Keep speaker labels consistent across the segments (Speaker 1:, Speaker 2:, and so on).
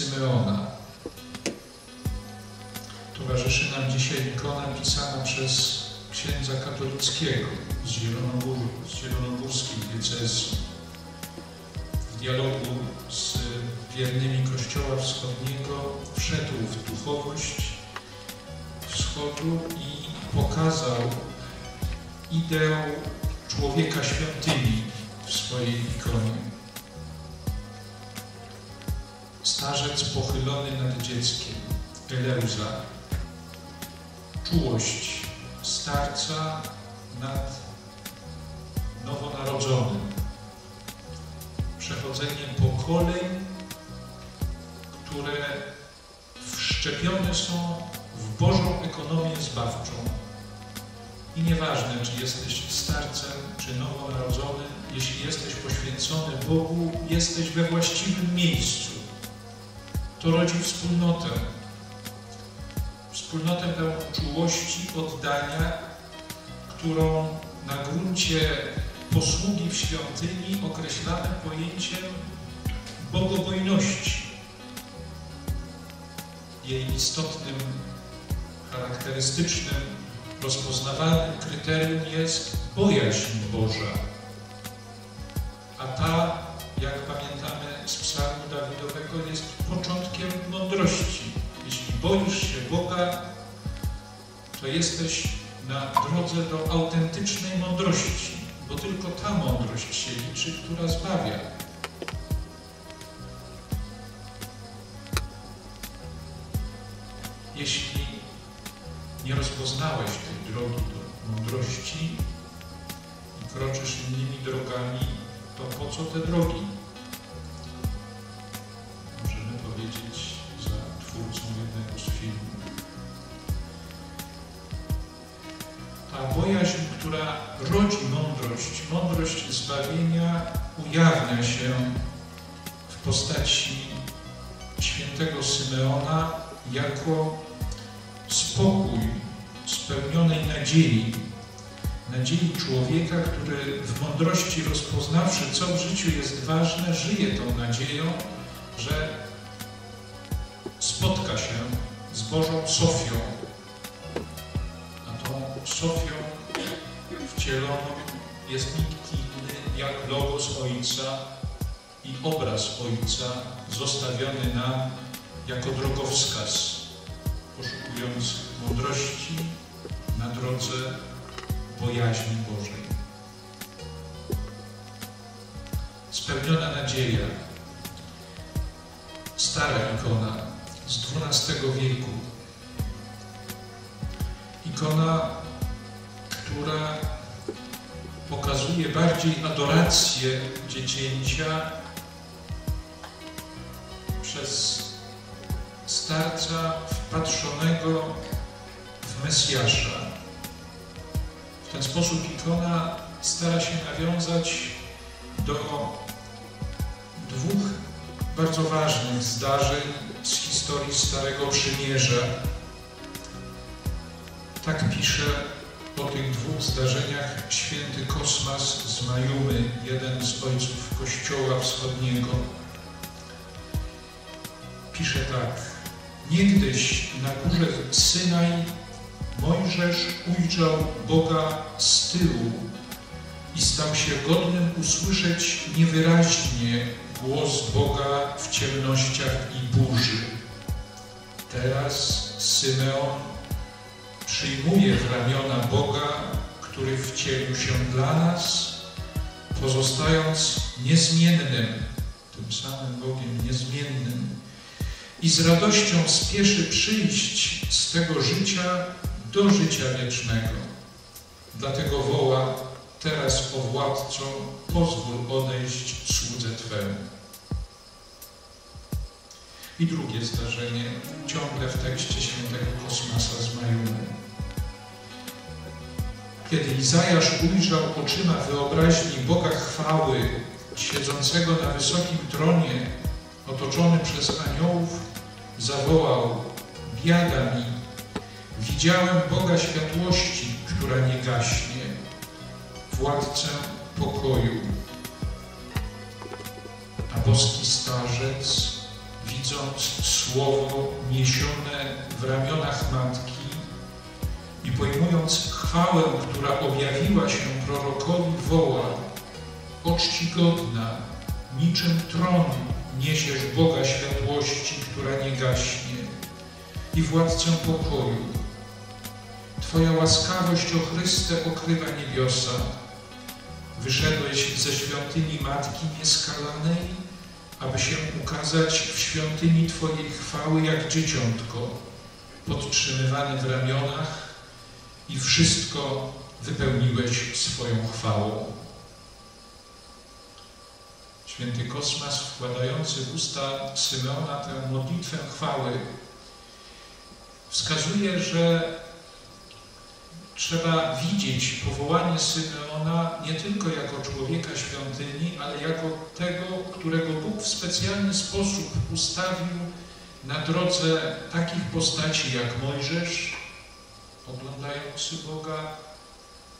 Speaker 1: Symeona. Towarzyszy nam dzisiaj ikona pisana przez księdza katolickiego z, Zielonogór, z zielonogórskiej diecezji. W dialogu z wiernymi Kościoła Wschodniego wszedł w duchowość wschodu i pokazał ideę człowieka świątyni w swojej ikonie. Starzec pochylony nad dzieckiem, Eleuza, czułość starca nad nowonarodzonym, przechodzenie pokoleń, które wszczepione są w Bożą ekonomię zbawczą. I nieważne, czy jesteś starcem, czy nowonarodzonym, jeśli jesteś poświęcony Bogu, jesteś we właściwym miejscu. To rodzi wspólnotę. Wspólnotę pełną czułości, oddania, którą na gruncie posługi w świątyni określamy pojęciem bogobojności. Jej istotnym, charakterystycznym, rozpoznawalnym kryterium jest bojaźń Boża. Mądrości. Jeśli boisz się Boga, to jesteś na drodze do autentycznej mądrości, bo tylko ta mądrość się liczy, która zbawia. Jeśli nie rozpoznałeś tej drogi do mądrości i kroczysz innymi drogami, to po co te drogi? Bojaźń, która rodzi mądrość, mądrość zbawienia ujawnia się w postaci świętego Symeona jako spokój spełnionej nadziei, nadziei człowieka, który w mądrości rozpoznawszy, co w życiu jest ważne, żyje tą nadzieją, że spotka się z Bożą Sofią. A tą Sofią wcieloną jest nikt inny jak Logos Ojca i obraz Ojca zostawiony nam jako drogowskaz poszukując mądrości na drodze bojaźni Bożej. Spełniona nadzieja, stara ikona z XII wieku. Ikona, która pokazuje bardziej adorację dziecięcia przez starca wpatrzonego w Mesjasza. W ten sposób ikona stara się nawiązać do dwóch bardzo ważnych zdarzeń z historii Starego Przymierza. Tak pisze o tych dwóch zdarzeniach święty Kosmas z Majumy, jeden z ojców Kościoła Wschodniego. Pisze tak. Niegdyś na górze Synaj Mojżesz ujrzał Boga z tyłu i stał się godnym usłyszeć niewyraźnie głos Boga w ciemnościach i burzy. Teraz Symeon przyjmuje w ramiona Boga, który wcielił się dla nas, pozostając niezmiennym, tym samym Bogiem niezmiennym, i z radością spieszy przyjść z tego życia do życia wiecznego. Dlatego woła, teraz o władco, pozwól odejść słudze Twemu. I drugie zdarzenie, ciągle w tekście świętego Kosmasa z Majumy. Kiedy Izajasz ujrzał oczyma wyobraźni Boga chwały, siedzącego na wysokim tronie, otoczony przez aniołów, zawołał, biada mi, widziałem Boga światłości, która nie gaśnie, władcę pokoju. A boski starzec, widząc słowo niesione w ramionach matki i pojmując chwałę, która objawiła się prorokowi, woła o czcigodna, niczym tron niesiesz Boga światłości, która nie gaśnie i władcę pokoju. Twoja łaskawość, o Chryste, okrywa niebiosa. Wyszedłeś ze świątyni Matki Nieskalanej, aby się ukazać w świątyni Twojej chwały jak dzieciątko, podtrzymywany w ramionach i wszystko wypełniłeś swoją chwałą. Święty Kosmas wkładający w usta Symeona tę modlitwę chwały wskazuje, że trzeba widzieć powołanie Symeona nie tylko jako człowieka świątyni, ale jako tego, którego Bóg w specjalny sposób ustawił na drodze takich postaci jak Mojżesz, oglądający Boga,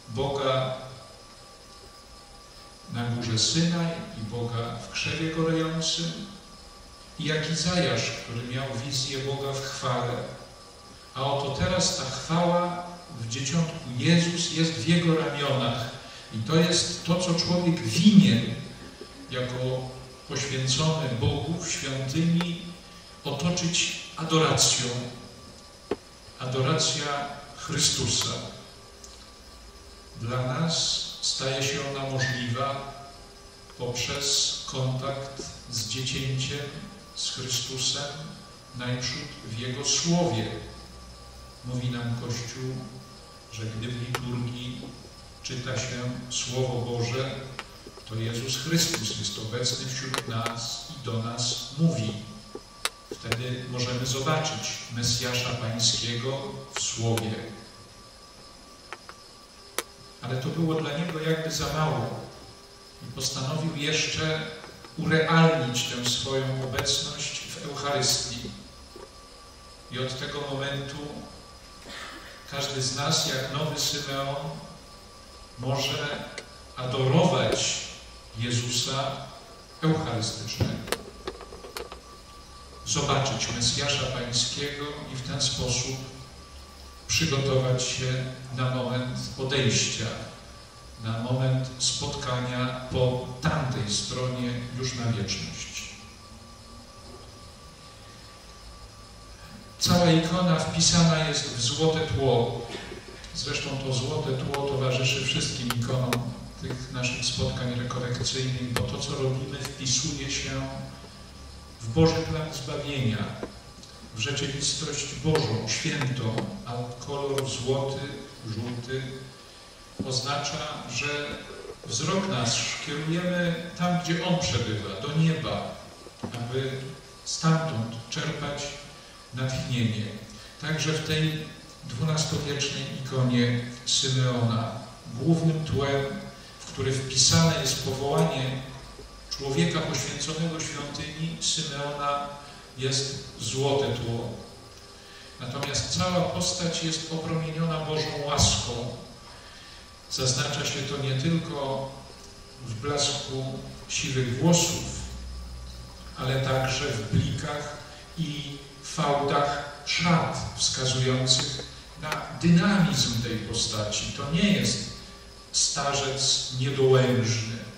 Speaker 1: Boga na górze Synaj i Boga w krzewie gorejącym, i jak Izajasz, który miał wizję Boga w chwale. A oto teraz ta chwała w dzieciątku Jezus jest w jego ramionach. I to jest to, co człowiek winien jako poświęcony Bogu w świątyni otoczyć adoracją. Adoracja Chrystusa. Dla nas staje się ona możliwa poprzez kontakt z dziecięciem, z Chrystusem, najprzód w Jego Słowie. Mówi nam Kościół, że gdy w liturgii czyta się Słowo Boże, to Jezus Chrystus jest obecny wśród nas i do nas mówi. Wtedy możemy zobaczyć Mesjasza Pańskiego w Słowie. Ale to było dla Niego jakby za mało. I postanowił jeszcze urealnić tę swoją obecność w Eucharystii. I od tego momentu każdy z nas, jak nowy Symeon, może adorować Jezusa Eucharystycznego. Zobaczyć Mesjasza Pańskiego i w ten sposób przygotować się na moment odejścia, na moment spotkania po tamtej stronie już na wieczność. Cała ikona wpisana jest w złote tło. Zresztą to złote tło towarzyszy wszystkim ikonom tych naszych spotkań rekolekcyjnych, bo to, co robimy, wpisuje się w Boży plan zbawienia, w rzeczywistość Bożą, świętą, a kolor złoty, żółty oznacza, że wzrok nasz kierujemy tam, gdzie On przebywa, do nieba, aby stamtąd czerpać natchnienie. Także w tej dwunastowiecznej ikonie Symeona, głównym tłem, w który wpisane jest powołanie człowieka poświęconego świątyni, Symeona, jest złote tło. Natomiast cała postać jest opromieniona Bożą łaską. Zaznacza się to nie tylko w blasku siwych włosów, ale także w blikach i fałdach szat wskazujących na dynamizm tej postaci. To nie jest starzec niedołężny.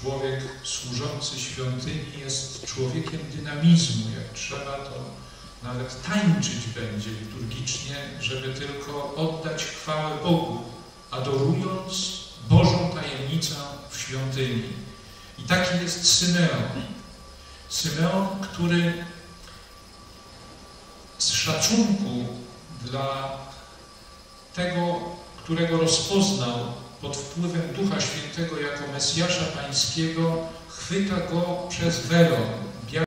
Speaker 1: Człowiek służący świątyni jest człowiekiem dynamizmu. Jak trzeba, to nawet tańczyć będzie liturgicznie, żeby tylko oddać chwałę Bogu, adorując Bożą tajemnicę w świątyni. I taki jest Symeon. Symeon, który z szacunku dla tego, którego rozpoznał pod wpływem Ducha Świętego jako Mesjasza Pańskiego, chwyta go przez welon